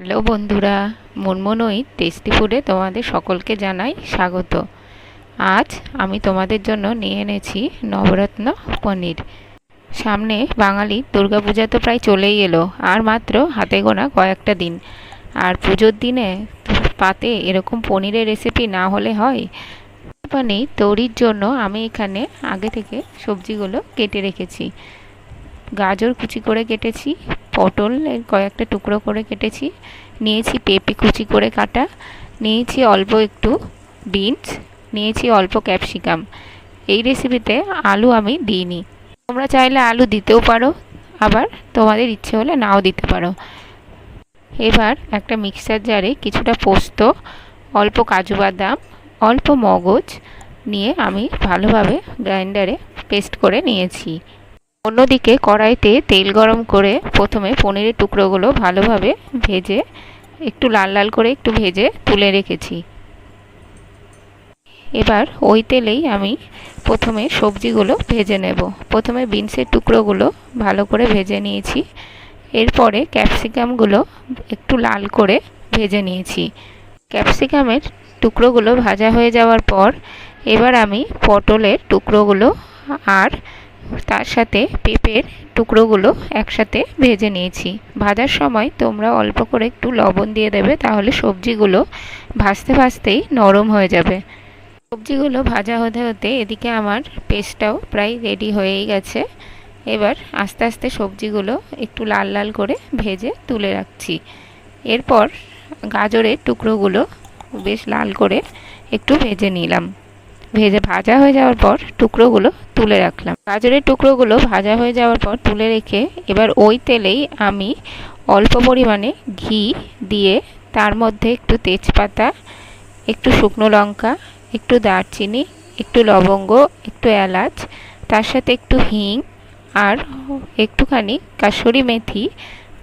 Hello বন্ধুরা, মুনমুনই tasty ফুডে তোমাদের সকলকে জানাই স্বাগত। আজ আমি তোমাদের জন্য নিয়ে এনেছি নবরত্ন পনির। সামনে বাঙালি দুর্গাপূজা তো প্রায় চলেই এলো, আর মাত্র হাতে গোনা কয়েকটা দিন। আর পুজোর দিনে পাতে এরকম পনিরের রেসিপি না হলে হয়? পনির তৈরির জন্য আমি এখানে আগে থেকে সবজিগুলো কেটে রেখেছি। গাজর কুচি করে কেটেছি, পটল কয়েকটা টুকরো করে কেটেছি, নিয়েছি পেঁপে কুচি করে কাটা, নিয়েছি অল্প একটু বিনস, নিয়েছি অল্প ক্যাপসিকাম। এই রেসিপিতে আলু আমি দিইনি। তোমরা চাইলে আলু দিতেও পারো, আবার তোমাদের ইচ্ছে হলে নাও দিতে পারো। এবার একটা মিক্সার জারে কিছুটা পোস্ত, অল্প কাজু বাদাম, অল্প মগজ নিয়ে আমি ভালোভাবে গ্রাইন্ডারে পেস্ট করে নিয়েছি। অন্যদিকে কড়াইতে তেল গরম করে প্রথমে পনিরের টুকরোগুলো ভালোভাবে ভেজে, একটু লাল লাল করে একটু ভেজে তুলে রেখেছি। এবার ওই তেলেই আমি প্রথমে সবজিগুলো ভেজে নেব। প্রথমে বিনসের টুকরোগুলো ভালো করে ভেজে নিয়েছি। এরপরে ক্যাপসিকামগুলো একটু লাল করে ভেজে নিয়েছি। ক্যাপসিকামের টুকরোগুলো ভাজা হয়ে যাওয়ার পর এবার আমি পটলের টুকরোগুলো আর তার সাথে পেঁপের টুকরোগুলো একসাথে ভেজে নিয়েছি। ভাজার সময় তোমরা অল্প করে একটু লবণ দিয়ে দেবে, তাহলে সবজিগুলো ভাজতে ভাজতেই নরম হয়ে যাবে। সবজিগুলো ভাজা হতে হতে এদিকে আমার পেস্টটাও প্রায় রেডি হয়েই গেছে। এবার আস্তে আস্তে সবজিগুলো একটু লাল লাল করে ভেজে তুলে রাখছি। এরপর গাজরের টুকরোগুলো বেশ লাল করে একটু ভেজে নিলাম। ভেজে ভাজা হয়ে যাওয়ার পর টুকরোগুলো তুলে রাখলাম। গাজরের টুকরোগুলো ভাজা হয়ে যাওয়ার পর তুলে রেখে এবার ওই তেলেই আমি অল্প পরিমাণে ঘি দিয়ে তার মধ্যে একটু তেজপাতা, একটু শুকনো লঙ্কা, একটু দারচিনি, একটু লবঙ্গ, একটু এলাচ, তার সাথে একটু হিং আর একটুখানি কাসুরি মেথি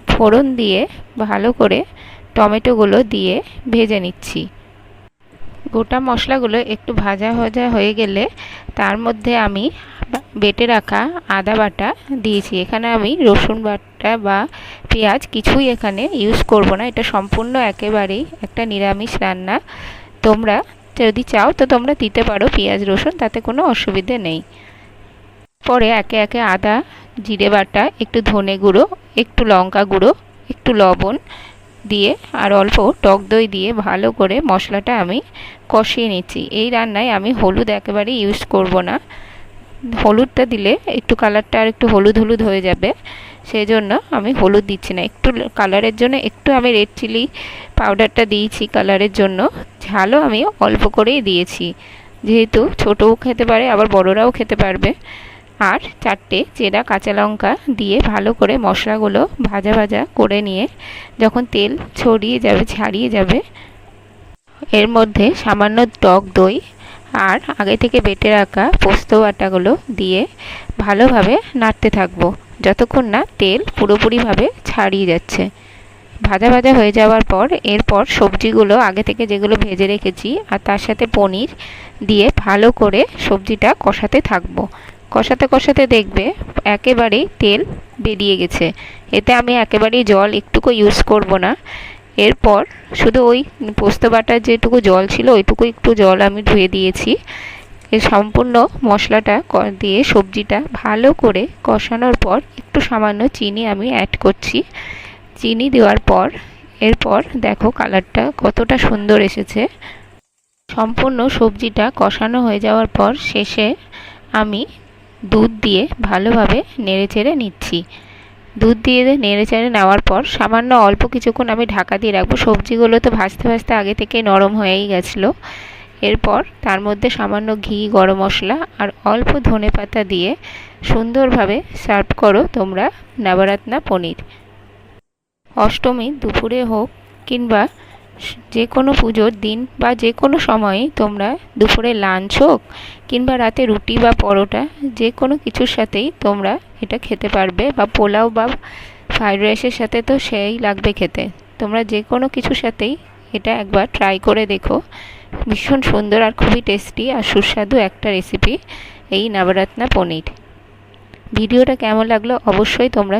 ফোড়ন দিয়ে ভালো করে টমেটোগুলো দিয়ে ভেজে নিচ্ছি। গোটা মশলাগুলো একটু ভাজা ভাজা হয়ে গেলে তার মধ্যে আমি বেটে রাখা আদা বাটা দিয়েছি। এখানে আমি রসুন বাটা বা পেঁয়াজ কিছুই এখানে ইউজ করব না। এটা সম্পূর্ণ একেবারেই একটা নিরামিষ রান্না। তোমরা যদি চাও তো তোমরা দিতে পারো পেঁয়াজ, রসুন, তাতে কোনো অসুবিধে নেই। পরে একে একে আদা, জিরে বাটা, একটু ধনে গুঁড়ো, একটু লঙ্কা গুঁড়ো, একটু লবণ দিয়ে আর অল্প টক দই দিয়ে ভালো করে মশলাটা আমি কষিয়ে নিচ্ছি। এই রান্নায় আমি হলুদ একেবারে ইউজ করব না। হলুদটা দিলে একটু কালারটা আর একটু হলুদ হলুদ হয়ে যাবে। সেই জন্য আমি হলুদ দিচ্ছি না। একটু কালারের জন্য একটু আমি রেড চিলি পাউডারটা দিয়েছি কালারের জন্য। ঝালও আমি অল্প করেই দিয়েছি। যেহেতু ছোটও খেতে পারে, আবার বড়রাও খেতে পারবে। আর চারটে চেরা কাঁচা লঙ্কা দিয়ে ভালো করে মশলাগুলো ভাজা ভাজা করে নিয়ে যখন তেল ছড়িয়ে যাবে, ছাড়িয়ে যাবে, এর মধ্যে সামান্য টক দই আর আগে থেকে বেটে রাখা পোস্ত বাটাগুলো দিয়ে ভালোভাবে নাড়তে থাকব। যতক্ষণ না তেল পুরোপুরিভাবে ছাড়িয়ে যাচ্ছে। ভাজা ভাজা হয়ে যাওয়ার পর এরপর সবজিগুলো, আগে থেকে যেগুলো ভেজে রেখেছি আর তার সাথে পনির দিয়ে ভালো করে সবজিটা কষাতে থাকব। কষাতে কষাতে দেখবে একেবারেই তেল বেরিয়ে গেছে। এতে আমি একেবারেই জল একটুকু ইউজ করব না। এরপর শুধু ওই পোস্ত বাটার যেটুকু জল ছিল, ওইটুকু একটু জল আমি ধুয়ে দিয়েছি। এই সম্পূর্ণ মশলাটা দিয়ে সবজিটা ভালো করে কষানোর পর একটু সামান্য চিনি আমি অ্যাড করছি। চিনি দেওয়ার পর, এরপর দেখো কালারটা কতটা সুন্দর এসেছে। সম্পূর্ণ সবজিটা কষানো হয়ে যাওয়ার পর শেষে আমি দুধ দিয়ে ভালোভাবে নেড়ে চেড়ে নিচ্ছি। দুধ দিয়ে নেড়ে চেড়ে নেওয়ার পর সামান্য অল্প কিছুক্ষণ আমি ঢাকা দিয়ে রাখব। সবজিগুলো তো ভাজতে ভাজতে আগে থেকে নরম হয়েই গেছিল। এরপর তার মধ্যে সামান্য ঘি, গরম মশলা আর অল্প ধনে পাতা দিয়ে সুন্দরভাবে সার্ভ করো তোমরা নবরত্না পনির। অষ্টমী দুপুরে হোক কিংবা যে কোনো পুজোর দিন বা যে কোনো সময়ে তোমরা দুপুরে লাঞ্চ হোক কিংবা রাতে রুটি বা পরোটা যে কোনো কিছুর সাথেই তোমরা এটা খেতে পারবে বা পোলাও বা ফ্রাইড রাইসের সাথে তো সেই লাগবে খেতে। তোমরা যে কোনো কিছুর সাথেই এটা একবার ট্রাই করে দেখো। ভীষণ সুন্দর আর খুবই টেস্টি আর সুস্বাদু একটা রেসিপি এই নবরত্না পনির। ভিডিওটা কেমন লাগল অবশ্যই তোমরা